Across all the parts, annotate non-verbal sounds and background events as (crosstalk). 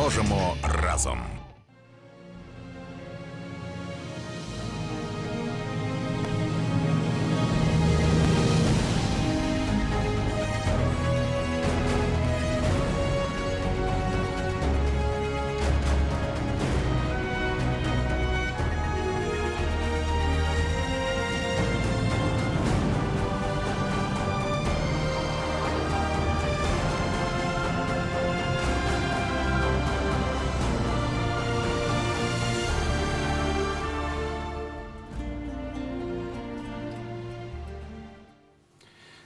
Переможемо разом.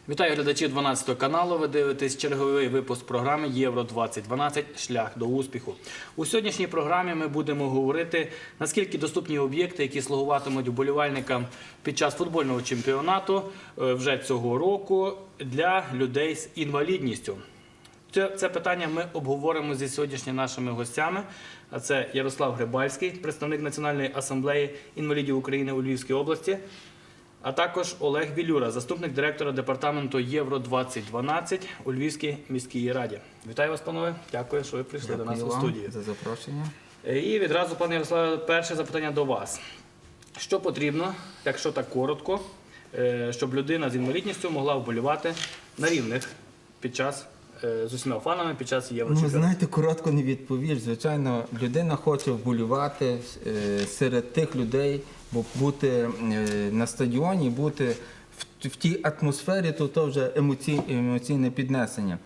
Вітаю глядачів 12 каналу. Ви дивитесь черговий випуск програми Євро 2012 Шлях до успіху. У сьогоднішній програмі ми будемо говорити наскільки доступні об'єкти, які слугуватимуть вболівальникам під час футбольного чемпіонату е, вже цього року для людей з інвалідністю. Це, це питання ми обговоримо зі сьогоднішніми нашими гостями. А це Ярослав Грибальський, представник Національної асамблеї інвалідів України у Львівській області, а також Олег Вілюра, заступник директора департаменту Євро 2012 у Львівській міській раді. Вітаю вас, панове. Дякую, що ви прийшли до нас вам у студії студію. за запрошення. Е, І відразу, пане Ярославе, перше запитання до вас. Що потрібно, якщо так коротко, е, щоб людина з інвалідністю могла вболівати на рівних під час е, з усіма фанами під час Ну, знаєте, коротко не відповіш. Звичайно, людина хоче вболівати е, серед тих людей, бо бути е, на стадіоні, бути в, в тій атмосфері, то то вже емоцій, емоційне піднесення.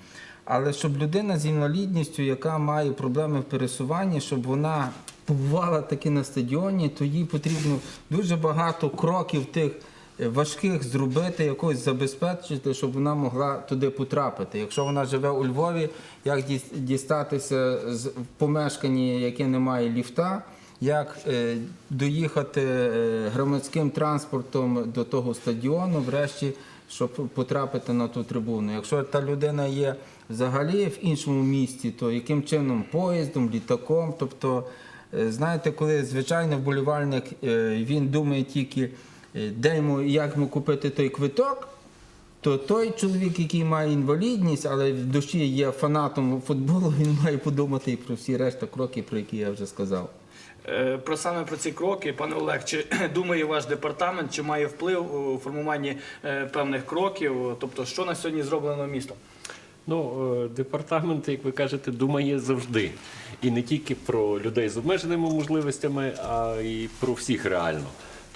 Але щоб людина з інвалідністю, яка має проблеми в пересуванні, щоб вона побувала таки на стадіоні, то їй потрібно дуже багато кроків тих важких зробити, якось забезпечити, щоб вона могла туди потрапити. Якщо вона живе у Львові, як дістатися з в помешканні, яке не має ліфта, як е, доїхати е, громадським транспортом до того стадіону, врешті, щоб потрапити на ту трибуну. Якщо та людина є взагалі в іншому місті, то яким чином поїздом, літаком, тобто. Е, Знаєте, коли звичайний вболівальник він думає тільки, де йому як йому купити той квиток, то той чоловік, який має інвалідність, але в душі є фанатом футболу, він має подумати і про всі решта кроки, про які я вже сказав. Е, Про саме про ці кроки, пане Олег, чи (clears throat) думає ваш департамент, чи має вплив у формуванні е, певних кроків? Тобто, що на сьогодні зроблено містом? Ну, е, департамент, як ви кажете, думає завжди. І не тільки про людей з обмеженими можливостями, а й про всіх реально.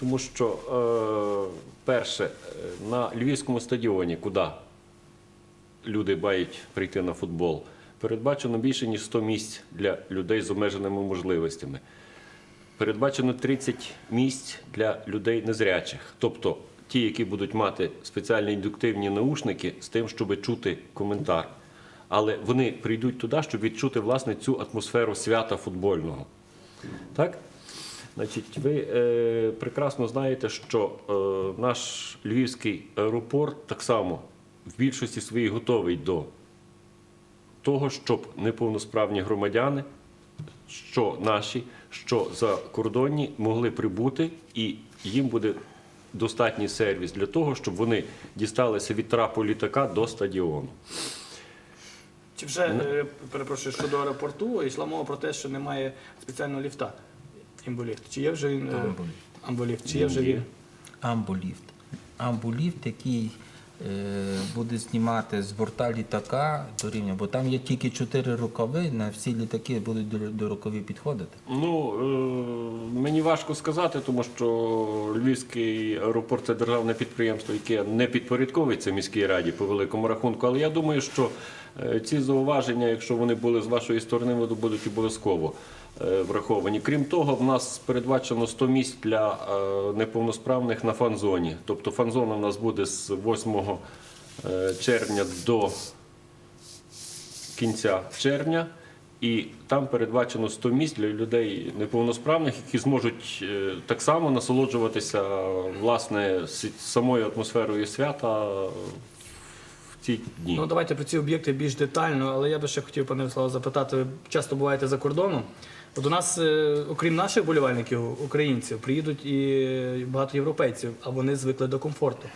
Тому що, е, перше, е, на Львівському стадіоні, куди люди мають прийти на футбол, передбачено більше ніж 100 місць для людей з обмеженими можливостями. Передбачено 30 місць для людей незрячих, тобто ті, які будуть мати спеціальні індуктивні наушники з тим, щоб чути коментар. Але вони прийдуть туди, щоб відчути власне цю атмосферу свята футбольного. Так? Значить, ви е, прекрасно знаєте, що е, наш львівський аеропорт так само в більшості своїй готовий до того, щоб неповносправні громадяни, що наші, що закордонні, могли прибути, і їм буде достатній сервіс для того, щоб вони дісталися від трапу літака до стадіону. Чи вже е, перепрошую щодо аеропорту йшла мова про те, що немає спеціального ліфта? Імболіфт. Чи є вже він е, Амболіфт. амболіфт? Чи є вже він? Амбуліфт. Амбуліфт, який е, буде знімати з борта літака до рівня, бо там є тільки чотири рукави, на всі літаки будуть до, до рукаві підходити. Ну, е, мені важко сказати, тому що Львівський аеропорт це державне підприємство, яке не підпорядковується міській раді по великому рахунку. Але я думаю, що е, ці зауваження, якщо вони були з вашої сторони, вони будуть обов'язково враховані. Крім того, в нас передбачено 100 місць для е, неповносправних на фан-зоні. Тобто фан-зона у нас буде з 8 е, червня до кінця червня. І там передбачено 100 місць для людей неповносправних, які зможуть е, так само насолоджуватися власне самою атмосферою свята в ці дні. Ну давайте про ці об'єкти більш детально, але я би ще хотів, пане Ярославе, запитати, ви часто буваєте за кордоном. У нас, е, окрім наших болівальників, українців, приїдуть і багато європейців, а вони звикли до комфорту.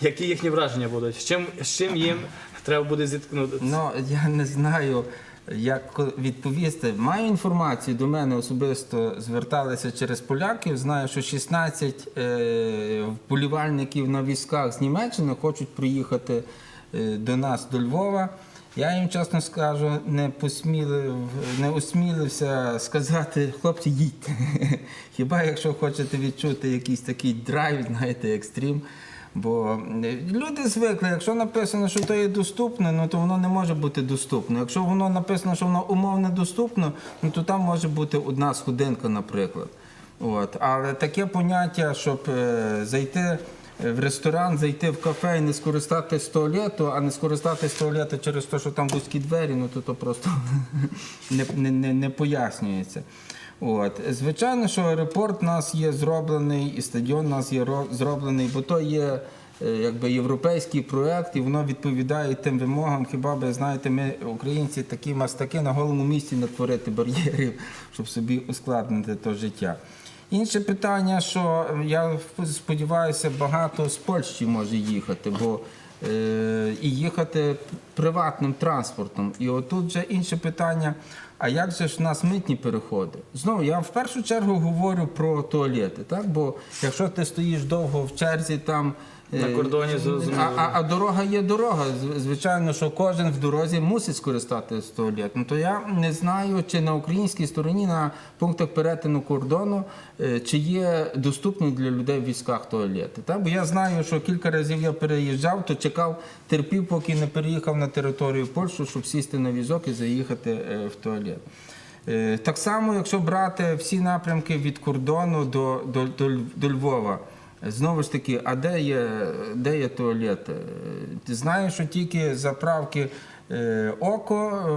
Які їхні враження будуть? З чим, з чим їм треба буде зіткнутися? Ну, я не знаю. як відповісти. Маю інформацію до мене особисто зверталися через поляків. Знаю, що 16 е, вболівальників на візках з Німеччини хочуть приїхати е, до нас до Львова. Я їм чесно скажу, не посмілив, не осмілився сказати, хлопці, їдьте. (laughs) Хіба якщо хочете відчути якийсь такий драйв, знаєте, екстрім. Бо люди звикли, якщо написано, що то є доступне, ну то воно не може бути доступне. Якщо воно написано, що воно умовно доступно, ну то там може бути одна сходинка, наприклад. От. Але таке поняття, щоб е, зайти в ресторан, зайти в кафе і не скористатись туалету, а не скористатись туалету через те, що там вузькі двері, ну то, то просто (laughs) не, не, не, не пояснюється. От. Звичайно, що аеропорт у нас є зроблений, і стадіон у нас є зроблений, бо то є е, якби європейський проект, і воно відповідає тим вимогам. Хіба би знаєте, ми, українці, такі мастаки на голому місці натворити бар'єрів, щоб собі ускладнити то життя. Інше питання, що я сподіваюся, багато з Польщі може їхати, бо е, і їхати приватним транспортом. І отут вже інше питання. А як же ж в нас митні переходи? Знову я в першу чергу говорю про туалети, так? Бо якщо ти стоїш довго в черзі там. Е, На кордоні, зрозуміло. а, а, а дорога є дорога. Звичайно, що кожен в дорозі мусить скористатися туалетом. То я не знаю, чи на українській стороні на пунктах перетину кордону е, чи є доступні для людей в військах туалети. Так? Бо я знаю, що кілька разів я переїжджав, то чекав, терпів, поки не переїхав на територію Польщі, щоб сісти на візок і заїхати е, в туалет. Е, Так само, якщо брати всі напрямки від кордону до, до, до, до Львова. Знову ж таки, а де є, де є туалет? Е, Ти знаєш, що тільки заправки е, око, е,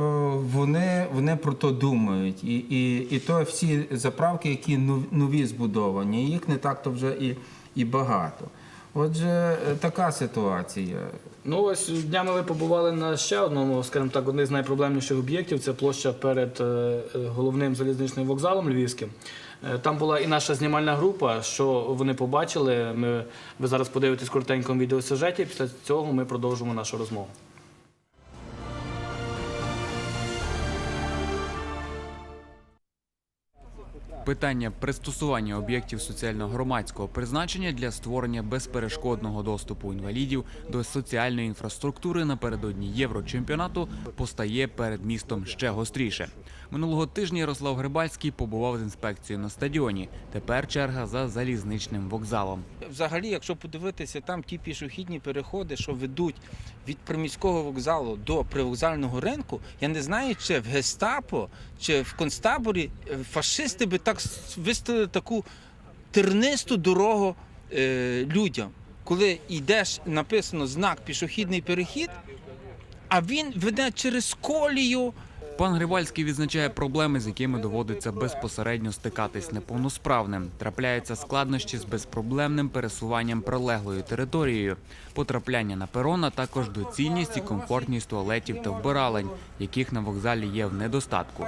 вони, вони про то думають. І, і, і то всі заправки, які нові збудовані, їх не так то вже і, і багато. Отже, така ситуація. Ну ось днями ви побували на ще одному, скажімо так, одних з найпроблемніших об'єктів. Це площа перед головним залізничним вокзалом львівським. Е, Там була і наша знімальна група. Що вони побачили? Ми ви зараз подивитесь коротенькому відеосюжеті. Після цього ми продовжимо нашу розмову. Питання пристосування об'єктів соціально-громадського призначення для створення безперешкодного доступу інвалідів до соціальної інфраструктури напередодні єврочемпіонату постає перед містом ще гостріше. Минулого тижня Ярослав Грибальський побував з інспекцією на стадіоні. Тепер черга за залізничним вокзалом. Взагалі, якщо подивитися, там ті пішохідні переходи, що ведуть від приміського вокзалу до привокзального ринку, я не знаю, чи в гестапо, чи в концтаборі е, фашисти би так с- виставили таку тернисту дорогу е, людям. Коли йдеш, написано знак пішохідний перехід, а він веде через колію. Пан Грибальський відзначає проблеми, з якими доводиться безпосередньо стикатись неповносправним. Трапляються складнощі з безпроблемним пересуванням прилеглою територією, потрапляння на перон, а також доцільність і комфортність туалетів та вбиралень, яких на вокзалі є в недостатку.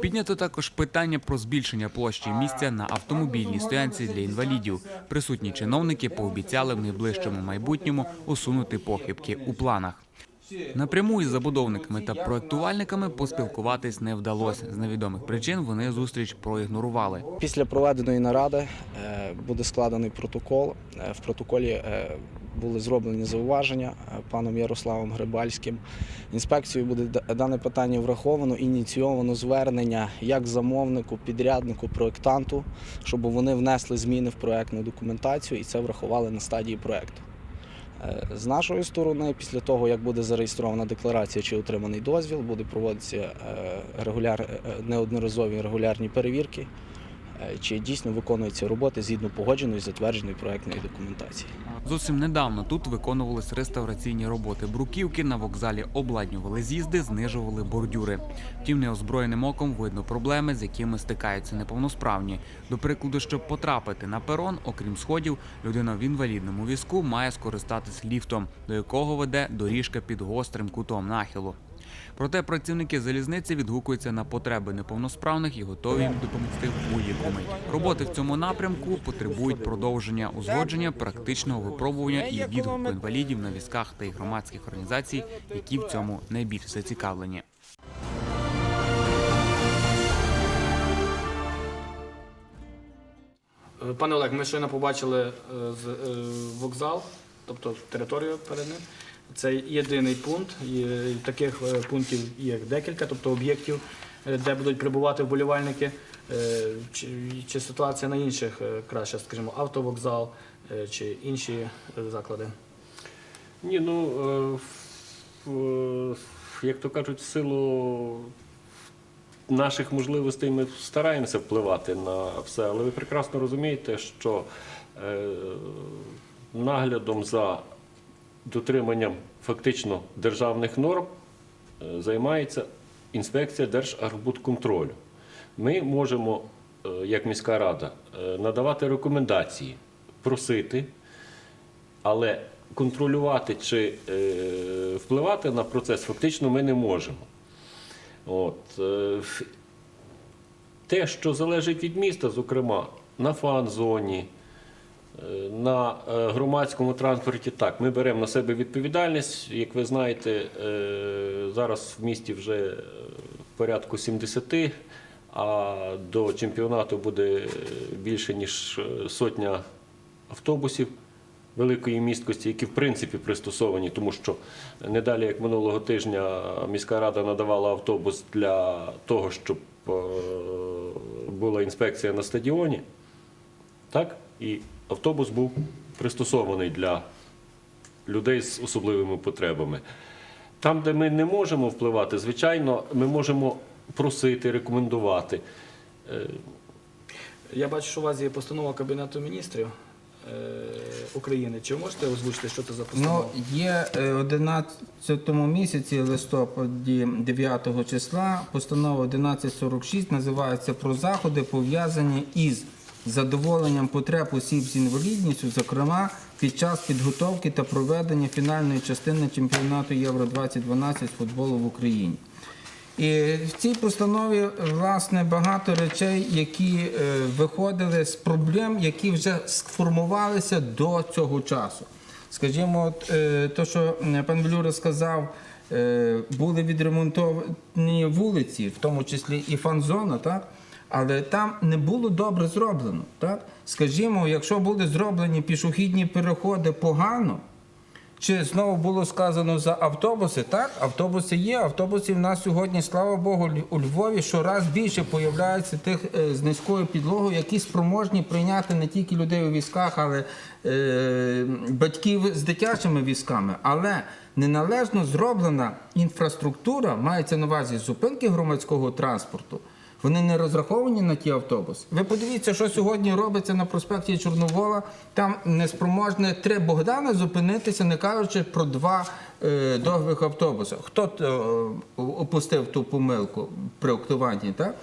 Піднято також питання про збільшення площі місця на автомобільній стоянці для інвалідів. Присутні чиновники пообіцяли в найближчому майбутньому усунути похибки у планах. Напряму із забудовниками та проектувальниками поспілкуватись не вдалося. З невідомих причин вони зустріч проігнорували. Після проведеної наради е, буде складений протокол. Е, В протоколі е, були зроблені зауваження паном Ярославом Грибальським. Інспекцією буде дане питання враховано, ініційовано звернення як замовнику, підряднику, проектанту, щоб вони внесли зміни в проектну документацію і це врахували на стадії проекту. Е, З нашої сторони, після того, як буде зареєстрована декларація чи отриманий дозвіл, буде проводитися е, регуляр, е, неодноразові регулярні перевірки, чи дійсно виконуються роботи згідно погодженої затвердженої проектної документації. Зовсім недавно тут виконувались реставраційні роботи бруківки. На вокзалі обладнювали з'їзди, знижували бордюри. Втім, неозброєним оком видно проблеми, з якими стикаються неповносправні. До прикладу, щоб потрапити на перон, окрім сходів, людина в інвалідному візку має скористатись ліфтом, до якого веде доріжка під гострим кутом нахилу. Проте працівники залізниці відгукуються на потреби неповносправних і готові їм допомогти в будь-якому. Роботи в цьому напрямку потребують продовження узгодження, практичного випробування і відгуку інвалідів на візках та їх громадських організацій, які в цьому найбільш зацікавлені. Пане Олег, ми щойно побачили е, е, вокзал, тобто територію перед ним. Це єдиний пункт. Таких е, пунктів є декілька, тобто об'єктів, е, де будуть прибувати вболівальники. Е, Чи, чи ситуація на інших краще, скажімо, автовокзал чи інші заклади? Ні, ну як то кажуть, в силу наших можливостей ми стараємося впливати на все, але ви прекрасно розумієте, що наглядом за дотриманням фактично державних норм е, займається інспекція Держархбудконтролю. Ми можемо, е, як міська рада, е, надавати рекомендації, просити але контролювати чи впливати на процес фактично ми не можемо. От, те, що залежить від міста, зокрема, на фан-зоні, на е, громадському транспорті, так, ми беремо на себе відповідальність. Як ви знаєте, е, зараз в місті вже е, порядку 70, а до чемпіонату буде більше ніж сотня автобусів великої місткості, які в принципі пристосовані, тому що не далі як минулого тижня міська рада надавала автобус для того, щоб була інспекція на стадіоні. Так? І автобус був пристосований для людей з особливими потребами. Там, де ми не можемо впливати, звичайно, ми можемо просити, рекомендувати. Я бачу, що у вас є постанова Кабінету міністрів е, України. Чи можете озвучити, що це за Ну, постанова? є е, 11 місяці листопаді 9 числа постанова 1146 називається про заходи пов'язані із задоволенням потреб осіб з інвалідністю, зокрема під час підготовки та проведення фінальної частини чемпіонату Євро 2012 з футболу в Україні. І в цій постанові власне багато речей, які е, виходили з проблем, які вже сформувалися до цього часу. Скажімо, от, е, то, що пан Блюра сказав, е, були відремонтовані вулиці, в тому числі і фан-зона, так? Але там не було добре зроблено. Так? Скажімо, якщо були зроблені пішохідні переходи погано, чи знову було сказано за автобуси? Так, автобуси є. Автобусів в нас сьогодні, слава Богу, у Львові щораз більше появляється тих е, з низькою підлогою, які спроможні прийняти не тільки людей у візках, але е, батьків з дитячими візками. Але неналежно зроблена інфраструктура, мається на увазі зупинки громадського транспорту. Вони не розраховані на ті автобуси. Ви подивіться, що сьогодні робиться на проспекті Чорновола. Там неспроможне три Богдана зупинитися, не кажучи про два е, довгих автобуси. Хто е, опустив ту помилку при актуванні? Так?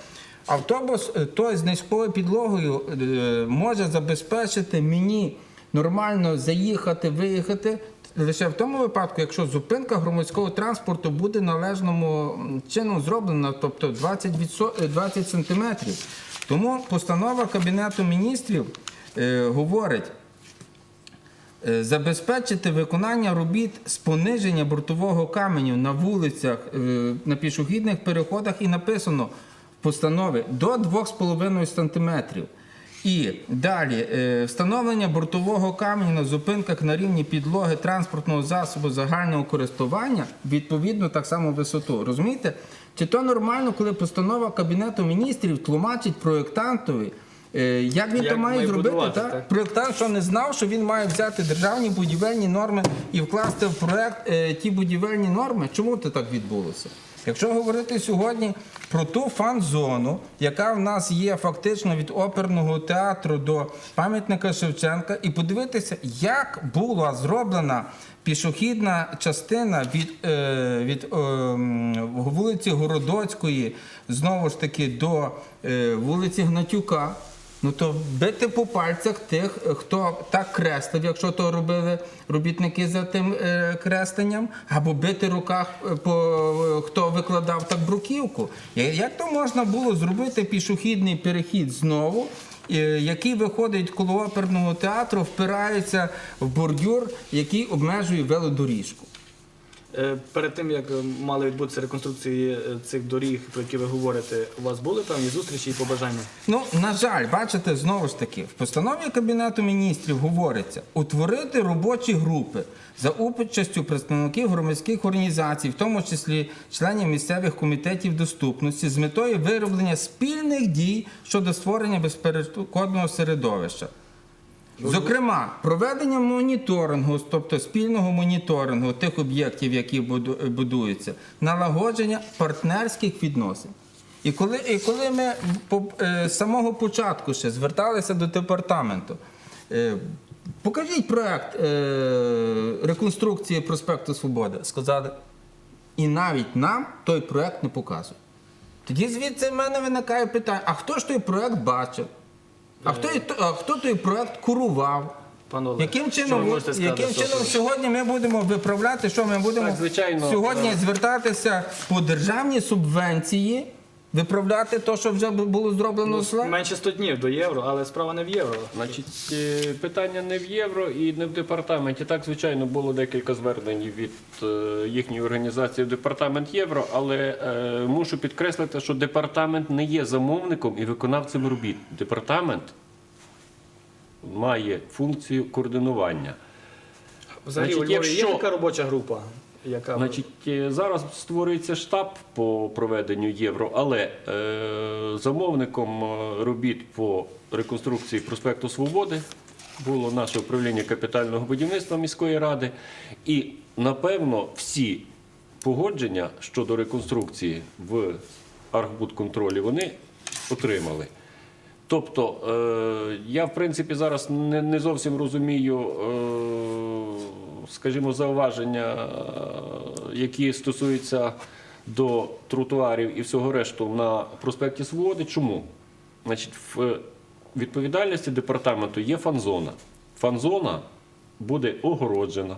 Автобус е, той з низькою підлогою е, може забезпечити мені нормально заїхати, виїхати. Лише в тому випадку, якщо зупинка громадського транспорту буде належному чином зроблена, тобто 20, відсо- е, 20 сантиметрів. Тому постанова Кабінету міністрів е, говорить, е, забезпечити виконання робіт з пониження бортового каменю на вулицях, на пішохідних переходах і написано в постанові до 2,5 сантиметрів. І далі е, встановлення бортового каменю на зупинках на рівні підлоги транспортного засобу загального користування відповідно так само висоту. Розумієте? Чи то нормально, коли постанова Кабінету міністрів тлумачить проєктантові, е, як він Як то має має зробити? так? Проєктант, що не знав, що він має взяти державні будівельні норми і вкласти в проєкт е, ті будівельні норми. Чому це так відбулося? Якщо говорити сьогодні про ту фан-зону, яка в нас є фактично від оперного театру до пам'ятника Шевченка, і подивитися, як була зроблена пішохідна частина від, е, від е, вулиці Городоцької, знову ж таки, до е, вулиці Гнатюка. Ну то бити по пальцях тих, хто так креслив, якщо то робили робітники за тим е, кресленням, або бити руках е, по е, хто викладав так бруківку. Як то можна було зробити пішохідний перехід знову, е, який виходить коло оперного театру, впирається в бордюр, який обмежує велодоріжку? Е, Перед тим як е, мали відбутися реконструкції е, цих доріг, про які ви говорите, у вас були певні зустрічі і побажання? Ну, на жаль, бачите, знову ж таки, в постанові Кабінету міністрів говориться утворити робочі групи за участю представників громадських організацій, в тому числі членів місцевих комітетів доступності, з метою вироблення спільних дій щодо створення безперешкодного середовища. Зокрема, проведення моніторингу, тобто спільного моніторингу тих об'єктів, які будуються, налагодження партнерських відносин. І коли, ми е, з самого початку ще зверталися до департаменту, е, покажіть проект е, реконструкції проспекту Свободи, сказали, і навіть нам той проект не показують. Тоді звідси в мене виникає питання: а хто ж той проект бачив? А хто, і- а хто той проект курував? Пан Олег, Яким що чином, ви можете сказати яким чином приводу? сьогодні ми будемо виправляти, що ми будемо Так, звичайно, сьогодні звертатися по державні субвенції, виправляти те, що вже було зроблено зле? Менше 100 днів до євро, але справа не в євро. Значить, е, питання не в євро і не в департаменті. Так, звичайно, було декілька звернень від е, їхньої організації в департамент євро, але е, мушу підкреслити, що департамент не є замовником і виконавцем робіт. Департамент має функцію координування. Взагалі, Значить, у Львові є якщо- така робоча група, яка Значить, е, зараз створюється штаб по проведенню євро, але е, замовником е, робіт по реконструкції проспекту Свободи було наше управління капітального будівництва міської ради. І напевно всі погодження щодо реконструкції в Архбудконтролі вони отримали. Тобто, е, я в принципі зараз не, не зовсім розумію, е, скажімо, зауваження, е, які стосуються до тротуарів і всього решту на проспекті Свободи. Чому? Значить, в відповідальності департаменту є фан-зона. Фан-зона буде огороджена,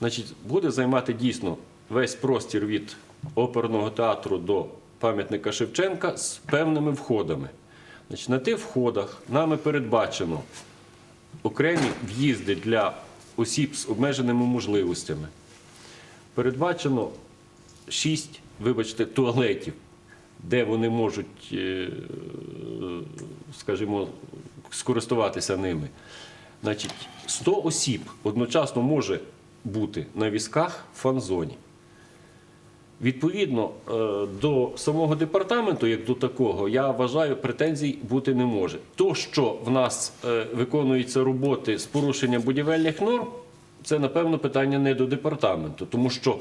значить, буде займати дійсно весь простір від оперного театру до пам'ятника Шевченка з певними входами. Значить, на тих входах нами передбачено окремі в'їзди для осіб з обмеженими можливостями. Передбачено шість, вибачте, туалетів, де вони можуть, е, скажімо, скористуватися ними. Значить, 100 осіб одночасно може бути на візках в фан-зоні. Відповідно е, до самого департаменту, як до такого, я вважаю, претензій бути не може. То, що в нас е, виконуються роботи з порушенням будівельних норм, це напевно питання не до департаменту, тому що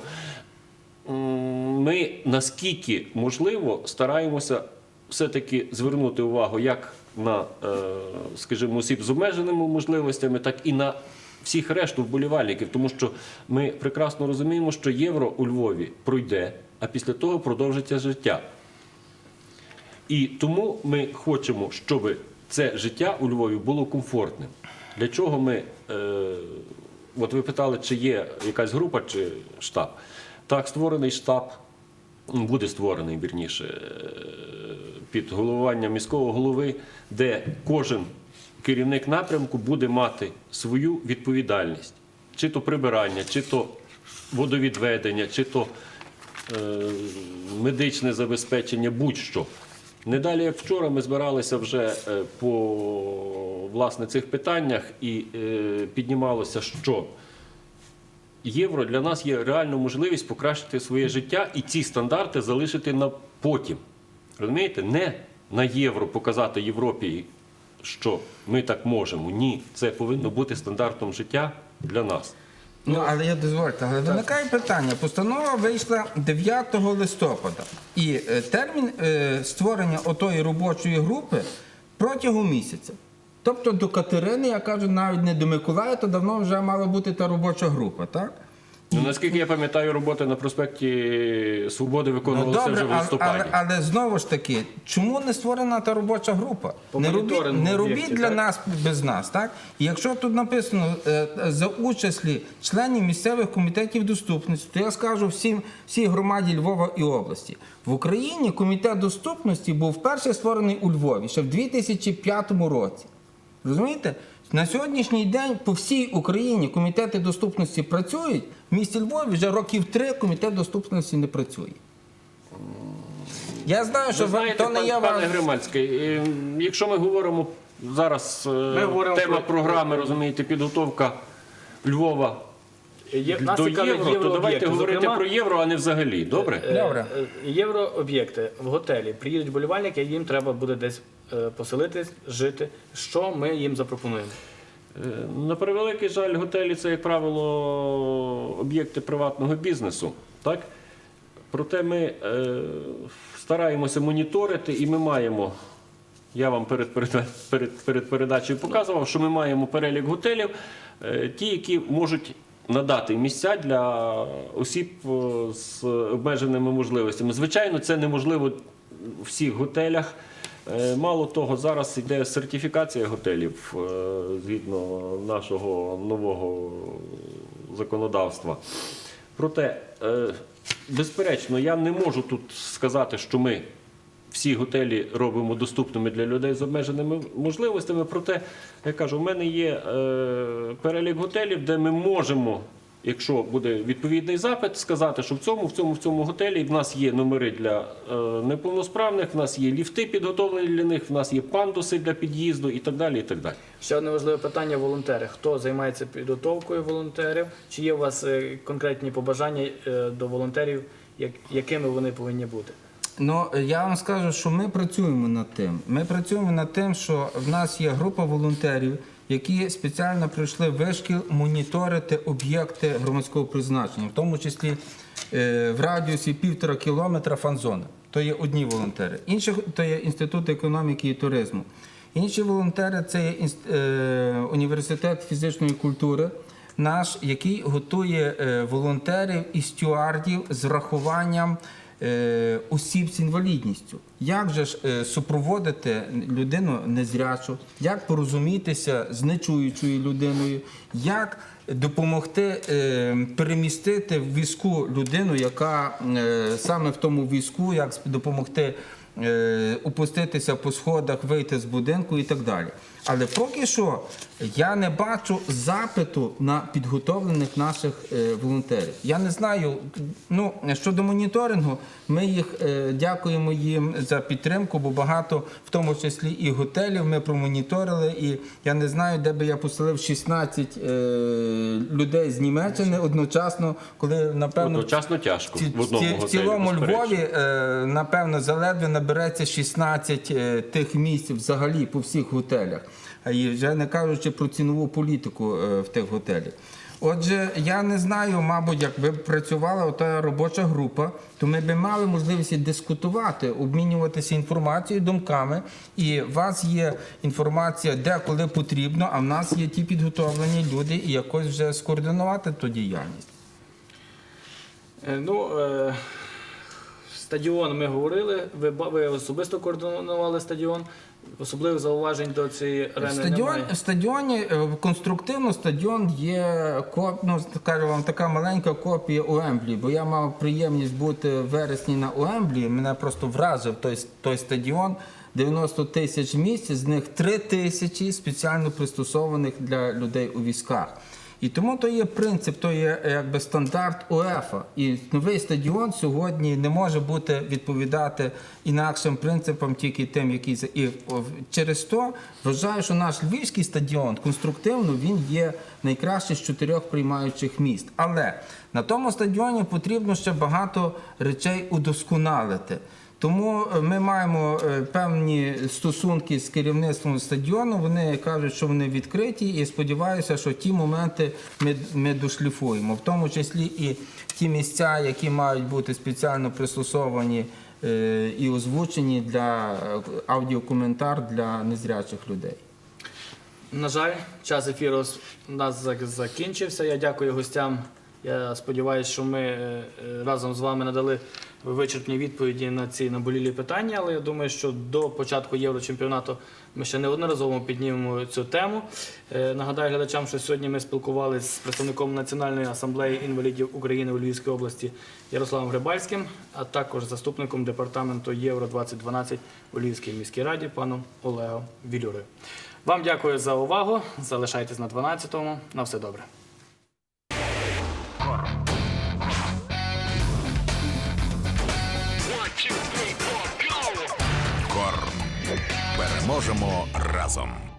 ми наскільки можливо стараємося все-таки звернути увагу як на, е, скажімо, осіб з обмеженими можливостями, так і на всіх решту вболівальників, тому що ми прекрасно розуміємо, що євро у Львові пройде, а після того продовжиться життя. І тому ми хочемо, щоб це життя у Львові було комфортним. Для чого ми, е, от ви питали, чи є якась група чи штаб. Так, створений штаб, буде створений вірніше, е, під головуванням міського голови, де кожен керівник напрямку буде мати свою відповідальність, чи то прибирання, чи то водовідведення, чи то е, медичне забезпечення, будь-що. Не далі, як вчора, ми збиралися вже е, по власне цих питаннях і піднімалося, що євро для нас є реальною можливість покращити своє життя і ці стандарти залишити на потім. Розумієте, не на євро показати Європі, що ми так можемо. Ні, це повинно бути стандартом життя для нас. Ну, але я дозвольте, але виникає питання. Постанова вийшла 9 листопада, і е, термін е, створення отої робочої групи протягом місяця. Тобто до Катерини, я кажу, навіть не до Миколая, то давно вже мала бути та робоча група, так? Ну, наскільки я пам'ятаю, роботи на проспекті Свободи Ну, виконувалися вже добре, в але, листопаді. але, але знову ж таки, чому не створена та робоча група? По Не робіть, не робіть для так? нас без нас, так? І якщо тут написано е, за участі членів місцевих комітетів доступності, то я скажу всім, всій громаді Львова і області. В Україні комітет доступності був вперше створений у Львові ще в 2005 році. Розумієте? На сьогоднішній день по всій Україні комітети доступності працюють. В місті Львові вже років три комітет доступності не працює. Я знаю, що Ви знаєте, то не пан- є пане ваш... Гримальський, е, якщо ми говоримо зараз, е, говоримо тема про- програми, розумієте, підготовка Львова Є, нас до євро, то давайте говорити Зокрема, про євро, а не взагалі. Добре? е, Добре. е, Єврооб'єкти в готелі. Приїдуть болівальники, їм треба буде десь е, поселитись, жити. Що ми їм запропонуємо? Е, На превеликий жаль, готелі це, як правило, об'єкти приватного бізнесу. Так? Проте ми е, стараємося моніторити і ми маємо. Я вам перед, перед, перед, перед передачею показував, що ми маємо перелік готелів, е, ті, які можуть надати місця для осіб е, з обмеженими можливостями. Звичайно, це неможливо у всіх готелях. Е, Мало того, зараз йде сертифікація готелів е, згідно нашого нового законодавства. Проте, е, безперечно, я не можу тут сказати, що ми всі готелі робимо доступними для людей з обмеженими можливостями. Проте, я кажу, в мене є перелік готелів, де ми можемо, якщо буде відповідний запит, сказати, що в цьому, в цьому, в цьому готелі в нас є номери для е, неповносправних, в нас є ліфти підготовлені для них, в нас є пандуси для під'їзду і так далі. І так далі. Ще одне важливе питання: волонтери. Хто займається підготовкою волонтерів? Чи є у вас е, конкретні побажання е, до волонтерів, якими вони повинні бути? Ну, я вам скажу, що ми працюємо над тим. Ми працюємо над тим, що в нас є група волонтерів, які спеціально прийшли вишкіл моніторити об'єкти громадського призначення, в тому числі е, в радіусі півтора кілометра фан-зони. То є одні волонтери. Інші то є інститут економіки і туризму. Інші волонтери це є е, університет фізичної культури. Наш, який готує е, волонтерів і стюардів з врахуванням е, осіб з інвалідністю. Як же ж е, супроводити людину незрячу, як порозумітися з нечуючою людиною, як допомогти е, перемістити в візку людину, яка е, саме в тому візку, як допомогти е, опуститися по сходах, вийти з будинку і так далі. Але поки що я не бачу запиту на підготовлених наших е, волонтерів. Я не знаю. Ну щодо моніторингу, ми їх е, дякуємо їм за підтримку, бо багато, в тому числі і готелів, ми промоніторили. І я не знаю, де би я поселив 16 е, людей з Німеччини одночасно, коли напевно Одночасно тяжко в одному готелі. в цілому. Львові, напевно, заледве набереться 16 е, тих місць взагалі по всіх готелях. І вже не кажучи про цінову політику е, в тих готелях. Отже, я не знаю, мабуть, як би працювала та робоча група, то ми б мали можливість дискутувати, обмінюватися інформацією, думками. І у вас є інформація, де коли потрібно, а в нас є ті підготовлені люди, і якось вже скоординувати ту діяльність. Е, Ну, е, стадіон ми говорили. Ви, ви особисто координували стадіон. Особливих зауважень до цієї арени Стадіон, немає. в стадіоні е, конструктивно стадіон є коп, ну, скажу вам, така маленька копія Уемблі, бо я мав приємність бути в вересні на Уемблі. Мене просто вразив той, той стадіон. 90 тисяч місць, з них 3 тисячі спеціально пристосованих для людей у військах. І тому то є принцип, то є е, якби стандарт УЕФА. І новий стадіон сьогодні не може бути відповідати інакшим принципам, тільки тим, які і через то вважаю, що наш львівський стадіон конструктивно він є найкращий з чотирьох приймаючих міст. Але на тому стадіоні потрібно ще багато речей удосконалити. Тому е, ми маємо е, певні стосунки з керівництвом стадіону. Вони кажуть, що вони відкриті, і сподіваюся, що ті моменти ми, ми дошліфуємо, в тому числі і ті місця, які мають бути спеціально пристосовані е, і озвучені для аудіокоментар для незрячих людей. На жаль, час ефіру у нас закінчився. Я дякую гостям. Я сподіваюся, що ми е, е, разом з вами надали вичерпні відповіді на ці наболілі питання. Але я думаю, що до початку Єврочемпіонату ми ще неодноразово піднімемо цю тему. Е, Нагадаю глядачам, що сьогодні ми спілкувалися з представником Національної асамблеї інвалідів України у Львівській області Ярославом Грибальським, а також заступником департаменту Євро 2012 у Львівській міській раді паном Олегом Вілюрою. Вам дякую за увагу. Залишайтесь на 12-му. На все добре. Переможемо разом.